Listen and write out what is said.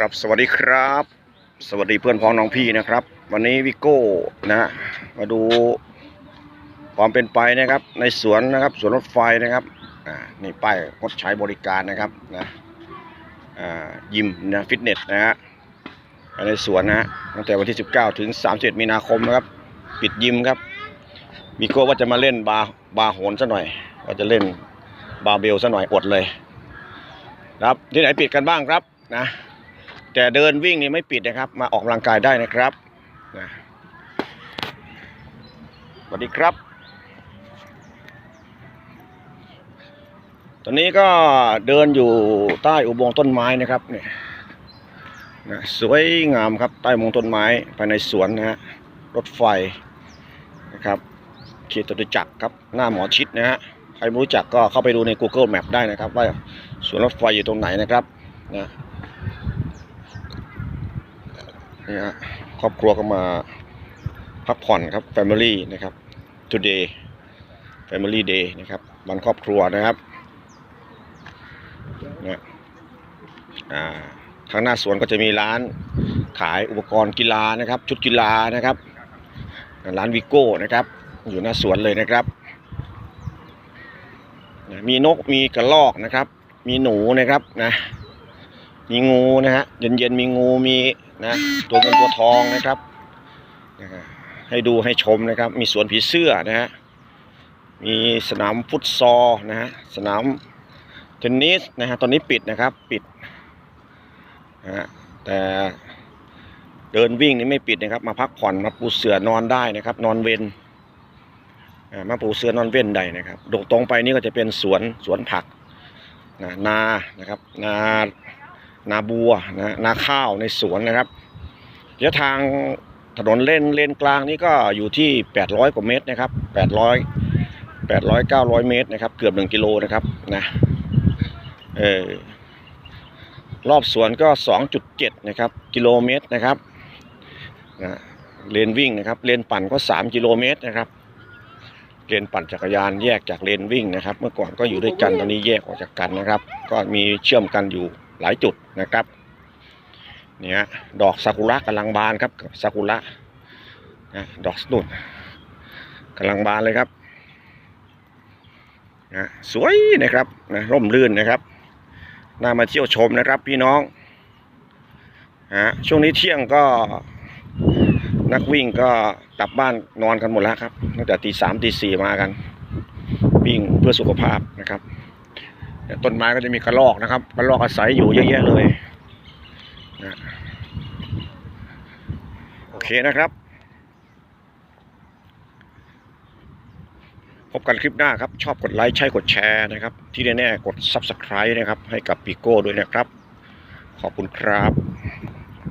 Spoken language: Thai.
ครับสวัสดีครับ สวัสดีเพื่อนพ้องน้องพี่นะครับ วันนี้วิโก้นะมาดูความเป็นไปนะครับ ในสวนนะครับสวนรถไฟนะครับอ่านี่ป้ายงดใช้บริการนะครับนะอ่ายิมนะฟิตเนสนะฮะในสวนนะตั้งแต่วันที่ 19 ถึง31มีนาคมนะครับปิดยิมครับวิโก้ว่าจะมาเล่นบาบาโหนซะหน่อยว่าจะเล่นบาเบลซะหน่อยอดเลย ครับที่ไหนปิดกันบ้างครับนะ แต่เดินวิ่งนี่ไม่ปิดนะครับ มาออกกำลังกายได้นะครับนะสวัสดีครับ ตอนนี้ก็เดินอยู่ใต้อุโมงค์ต้นไม้นะครับเนี่ยนะสวยงามครับใต้อุโมงค์ต้นไม้ภายในสวนนะฮะรถไฟนะครับเขตจตุจักรครับหน้าหมอชิดนะฮะใครไม่รู้จักก็เข้าไปดูใน Google Map ได้นะครับ ว่าสวนรถไฟอยู่ตรงไหนนะครับนะ นี่ฮะครอบครัวก็มาพักผ่อนครับ Family นะครับ Today Family Day นะครับวันครอบครัวนะครับเนี่ยอ่าข้างหน้าสวนก็จะมีร้านขายอุปกรณ์กีฬานะครับ ชุดกีฬานะครับ ร้านวิโก้นะครับ อยู่หน้าสวนเลยนะครับมีนกมีกระรอกนะครับ มีหนูนะครับนะ มีงูนะฮะเย็นๆมีงูมีนะตัวเงินตัวทองนะครับ ให้ดูให้ชมนะครับ มีสวนผีเสื้อนะฮะมีสนามฟุตซอลนะฮะสนามเทนนิสนะฮะตอนนี้ปิดนะครับปิดนะฮะแต่เดินวิ่งนี่ไม่ปิดนะครับ มาพักผ่อนมาปูเสือนอนได้นะครับ นอนเวนมาปูเสือนอนเว้นได้นะครับตรงตรงไปนี่ก็จะเป็นสวนสวนผักนะนานะครับนา นาบัวนะนาข้าวในสวนนะครับระยะทางถนนเล่นเลนกลางนี่ก็อยู่ที่ 800 กว่าเมตรนะครับ 800 800 900 เมตรนะครับ เกือบ 1 กิโลนะครับนะเออรอบสวนก็ 2.7 นะครับ กิโลเมตรนะครับนะเลนวิ่งนะครับ เลนปั่นก็ 3 กิโลเมตรนะครับ เลนปั่นจักรยานแยกจากเลนวิ่งนะครับ เมื่อก่อนก็อยู่ด้วยกันตอนนี้แยกออกจากกันนะครับ ก็มีเชื่อมกันอยู่ หลายจุดนะครับเนี่ยดอกซากุระกำลังบานครับซากุระนะดอกนุ่นกำลังบานเลยครับนะสวยนะครับนะร่มรื่นนะครับน่ามาเที่ยวชมนะครับพี่น้องฮะช่วงนี้เที่ยงก็นักวิ่งก็กลับบ้านนอนกันหมดแล้วครับตั้งแต่ตีสามตีสี่มากัน วิ่งเพื่อสุขภาพนะครับ แต่ต้นไม้ก็จะมีกระรอกนะครับ กระรอกอาศัยอยู่เยอะแยะเลยนะโอเคนะครับ พบกันคลิปหน้าครับ ชอบกดไลค์ใช่กดแชร์นะครับ ที่แน่ๆกด Subscribe นะครับ ให้กับปีโก้ด้วยนะครับ ขอบคุณครับ